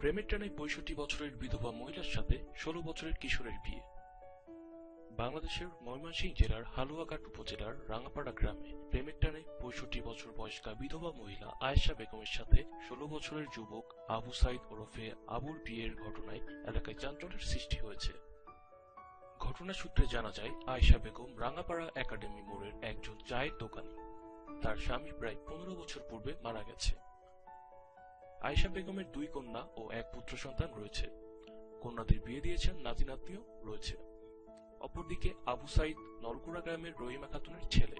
প্রেমের টানে পঁয়ষট্টি বছরের বিধবা মহিলার সাথে ষোলো বছরের কিশোরের বিয়ে। বাংলাদেশের ময়মনসিংহ জেলার হালুয়াঘাট উপজেলার রাঙাপাড়া গ্রামে প্রেমের টানে পঁয়ষট্টি বছর বয়স্কা বিধবা মহিলা আয়েশা বেগমের সাথে ষোলো বছরের যুবক আবু সাইদ ওরফে আবুর বিয়ের ঘটনায় এলাকায় চাঞ্চল্যের সৃষ্টি হয়েছে। ঘটনা সূত্রে জানা যায়, আয়েশা বেগম রাঙাপাড়া একাডেমি মোড়ের একজন চায়ের দোকানি। তার স্বামী প্রায় পনেরো বছর পূর্বে মারা গেছে। আয়েশা বেগমের দুই কন্যা ও এক পুত্র সন্তান রয়েছে। কন্যাদের বিয়ে দিয়েছেন নাতি নাতনিও রয়েছে। অপরদিকে আবু সাইদ নলকুড়া গ্রামের রহিমা খাতুনের ছেলে।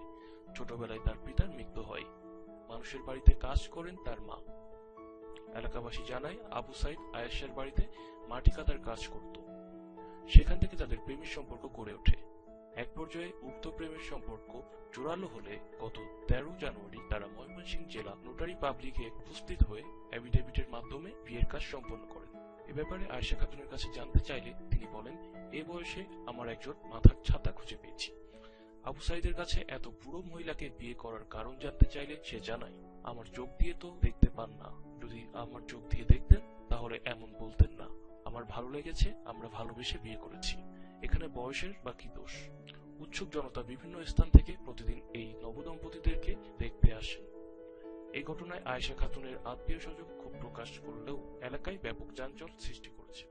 ছোটবেলায় তার পিতার মৃত্যু হয়। মানুষের বাড়িতে কাজ করেন তার মা। এলাকাবাসী জানায় আবু সাইদ আয়েশার বাড়িতে মাটি কাটার কাজ করত। সেখান থেকে তাদের প্রেমের সম্পর্ক গড়ে ওঠে। এক পর্যায়ে উক্ত প্রেমের সম্পর্ক জোরালো হলে গত তেরো জানুয়ারি তারা ময়মনসিংহ জেলা নোটারি পাবলিকে উপস্থিত হয়ে অ্যাফিডেভিটের মাধ্যমে বিয়ের কাজ সম্পন্ন করেন। এ ব্যাপারে আয়েশা খাতুনের কাছে জানতে চাইলে তিনি বলেন, এ বয়সে আমার একজন মাথার ছাতা খুঁজে পেয়েছি। আবু সাইদের কাছে এত বুড়ো মহিলাকে বিয়ে করার কারণ জানতে চাইলে সে জানায়, আমার চোখ দিয়ে তো দেখতে পান না। যদি আমার চোখ দিয়ে দেখতেন, তাহলে এমন বলতেন না। আমার ভালো লেগেছে, আমরা ভালোবেসে বিয়ে করেছি। এখানে বয়সের বা কি দোষ। উৎসুক জনতা বিভিন্ন স্থান থেকে প্রতিদিন এই নবদম্পতিদেরকে দেখতে আসেন। এই ঘটনায় আয়েশা খাতুনের আত্মীয় স্বজন ক্ষোভ প্রকাশ করলেও এলাকায় ব্যাপক যানজট সৃষ্টি করেছে।